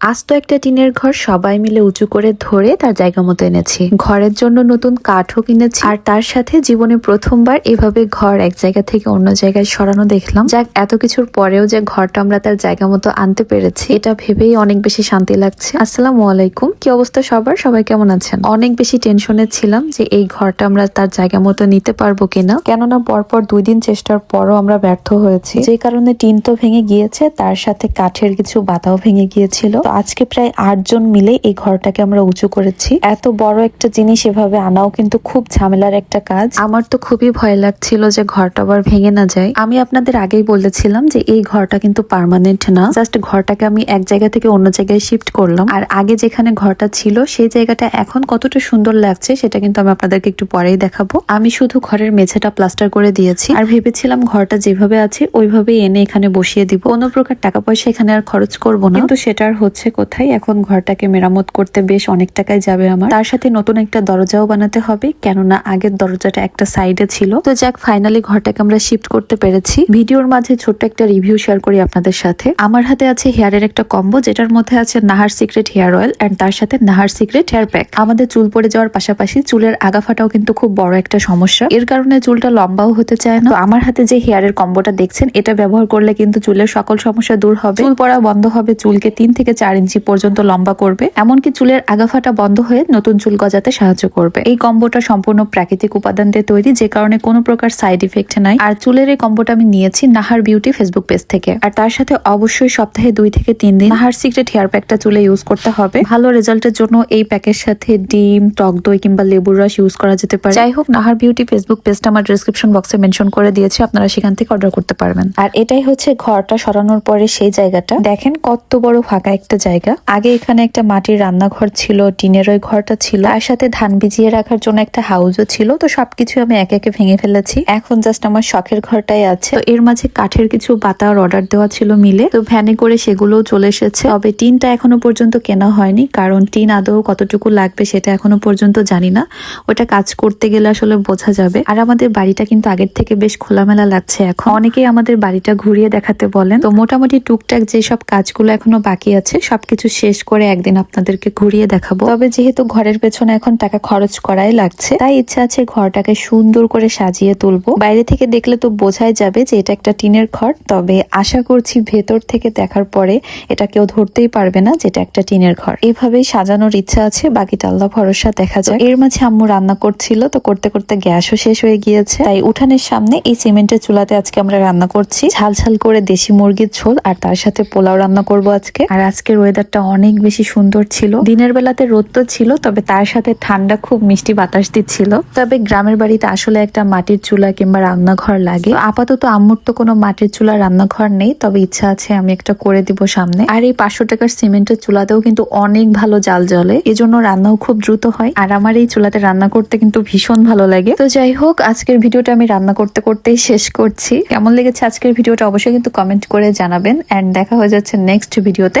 আস্ত একটা টিনের ঘর সবাই মিলে উঁচু করে ধরে তার জায়গা মতো এনেছি। ঘরের জন্য নতুন কাঠও কিনেছি। আর তার সাথে জীবনে প্রথমবার এভাবে ঘর এক জায়গা থেকে অন্য জায়গায় সরানো দেখলাম। যাক, এত কিছুর পরেও যে ঘরটা আমরা তার জায়গা মতো আনতে পেরেছি, এটা ভেবেই অনেক বেশি শান্তি লাগছে। আসসালামু আলাইকুম। কি অবস্থা সবার? সবাই কেমন আছেন? অনেক বেশি টেনশনে ছিলাম যে এই ঘরটা আমরা তার জায়গা মতো নিতে পারব কিনা। কেননা পরপর দুই দিন চেষ্টার পরও আমরা ব্যর্থ হয়েছি। যে কারণে টিন তো ভেঙে গিয়েছে, তার সাথে কাঠের কিছু বাতাও ভেঙে গিয়েছিল। আজকে প্রায় আটজন মিলে এই ঘরটাকে আমরা উঁচু করেছি। এত বড় একটা জিনিস এভাবে আনাও কিন্তু খুব ঝামেলার একটা কাজ। আমার তো খুবই ভয় লাগছিল যে ঘরটা আবার ভেঙে না যায়। আমি আপনাদের আগেই বলেছিলাম যে এই ঘরটা কিন্তু পার্মানেন্ট না। জাস্ট ঘরটাকে আমি এক জায়গা থেকে অন্য জায়গায় শিফট করলাম। আর আগে যেখানে ঘরটা ছিল, সেই জায়গাটা এখন কতটা সুন্দর লাগছে সেটা কিন্তু আমি আপনাদেরকে একটু পরেই দেখাবো। আমি শুধু ঘরের মেঝেটা প্লাস্টার করে দিয়েছি। আর ভেবেছিলাম ঘরটা যেভাবে আছে, ওইভাবেই এনে এখানে বসিয়ে দিব। কোনো প্রকার টাকা পয়সা এখানে আর খরচ করব না। কিন্তু সেটা আর হচ্ছে কোথায়? এখন ঘরটাকে মেরামত করতে বেশ অনেক টাকায় যাবে আমার। তার সাথে নতুন একটা দরজাও বানাতে হবে, কেননা আগের দরজাটা একটা সাইডে ছিল। তো যাক ফাইনালি ঘরটাকে আমরা শিফট করতে পেরেছি। ভিডিওর মাঝে ছোট্ট একটা রিভিউ শেয়ার করি আপনাদের সাথে। আমার হাতে আছে হেয়ারের একটা কম্বো যেটার মধ্যে আছে Nahar secret hair oil and তার সাথে নাহার সিক্রেট হেয়ার প্যাক আমাদের চুল পড়ে যাওয়ার পাশাপাশি চুলের আগা ফাটাও কিন্তু খুব বড় একটা সমস্যা। এর কারণে চুলটা লম্বাও হতে চায় না। আমার হাতে যে হেয়ারের কম্বোটা দেখছেন, এটা ব্যবহার করলে কিন্তু চুলের সকল সমস্যা দূর হবে। চুল পড়া বন্ধ হবে, চুলকে তিন থেকে চার ইঞ্চি পর্যন্ত লম্বা করবে, এমনকি চুলের আগাফাটা বন্ধ হয়ে নতুন চুল গজাতে সাহায্য করবে। এই কম্বোটা সম্পূর্ণ প্রাকৃতিক উপাদান দিয়ে তৈরি, যে কারণে কোনো প্রকার সাইড ইফেক্ট নাই। আর চুলের এই কম্বোটা আমি নিয়েছি নাহার বিউটি ফেসবুক পেজ থেকে। আর তার সাথে অবশ্যই সপ্তাহে দুই থেকে তিন দিন নাহার সিক্রেট হেয়ার প্যাকটা চুলে ইউজ করতে হবে। ভালো রেজাল্টের জন্য এই প্যাকের সাথে ডিম, টক দই কিংবা লেবুর রস ইউজ করা যেতে পারে। যাই হোক, নাহার বিউটি ফেসবুক পেজটা আমার ডিসক্রিপশন বক্সে মেনশন করে দিয়েছি, আপনারা সেখান থেকে অর্ডার করতে পারবেন। আর এটাই হচ্ছে ঘরটা সরানোর পরে সেই জায়গাটা। দেখেন কত বড় ফাঁকা একটা জায়গা। আগে এখানে একটা মাটির রান্নাঘর ছিল, টিনের ওই ঘরটা ছিল। তার সাথে ধান ভিজিয়ে রাখার জন্য একটা হাউসও ছিল। তো সবকিছু আমি একে একে ভেঙে ফেলেছি। এখন জাস্ট আমার শখের ঘরটাই আছে। তো এর মাঝে কাঠের কিছু বাতার অর্ডার দেওয়া ছিল মিলে। তো ভ্যানে করে সেগুলোও চলে এসেছে। তবে টিনটা এখনও পর্যন্ত কেনা হয়নি। কারণ টিন আদৌ কতটুকু লাগবে সেটা এখনও পর্যন্ত জানি না। ওটা কাজ করতে গেলে আসলে বোঝা যাবে। আর আমাদের বাড়িটা কিন্তু আগের থেকে বেশ খোলামেলা লাগছে এখন। অনেকেই আমাদের বাড়িটা ঘুরিয়ে দেখাতে বলেন। তো মোটামুটি টুকটাক যেসব কাজগুলো এখনও বাকি আছে সবকিছু শেষ করে একদিন আপনাদেরকে ঘুরিয়ে দেখাবো। তবে যেহেতু ঘরের পেছনে এখন টাকা খরচ করাই লাগছে, তাই ইচ্ছা আছে ঘরটাকে সুন্দর করে সাজিয়ে তুলবো। বাইরে থেকে দেখলে তো বোঝাই যাবে যে এটা একটা টিনের ঘর। তবে আশা করছি ভেতর থেকে দেখার পরে এটা কেউ ধরতেই পারবে না যেটা একটা টিনের ঘর। এভাবেই সাজানোর ইচ্ছা আছে, বাকিটা আল্লাহ ভরসা, দেখা যায় এর মাঝে আম্মু রান্না করছিল, তো করতে করতে গ্যাসও শেষ হয়ে গিয়েছে। তাই উঠানের সামনে এই সিমেন্টের চুলাতে আজকে আমরা রান্না করছি। ঝাল ঝাল করে দেশি মুরগির ঝোল, আর তার সাথে পোলাও রান্না করব আজকে। আর আজকের ওয়েদারটা অনেক বেশি সুন্দর ছিল। দিনের বেলাতে রোদ তো ছিল, তবে তার সাথে ঠান্ডা খুব মিষ্টি বাতাস দিচ্ছিল। তবে গ্রামের বাড়িতে আসলে একটা মাটির চুলা কিংবা রান্নাঘর লাগে। আপাতত আম্মুর তো কোনো মাটির চুলা রান্নাঘর নেই, তবে ইচ্ছা আছে আমি একটা করে দিব সামনে। আর এই পাঁচশো টাকার সিমেন্টের চুলাতেও কিন্তু অনেক ভালো জাল জ্বলে। এজন্য রান্নাও খুব দ্রুত হয়। আর আমার এই চুলাতে রান্না করতে কিন্তু ভীষণ ভালো লাগে। তো যাই হোক, আজকের ভিডিওটা আমি রান্না করতে করতেই শেষ করছি। কেমন লেগেছে আজকের ভিডিওটা অবশ্যই কিন্তু কমেন্ট করে জানাবেন। এন্ড দেখা হয়ে যাচ্ছে নেক্সট ভিডিওতে।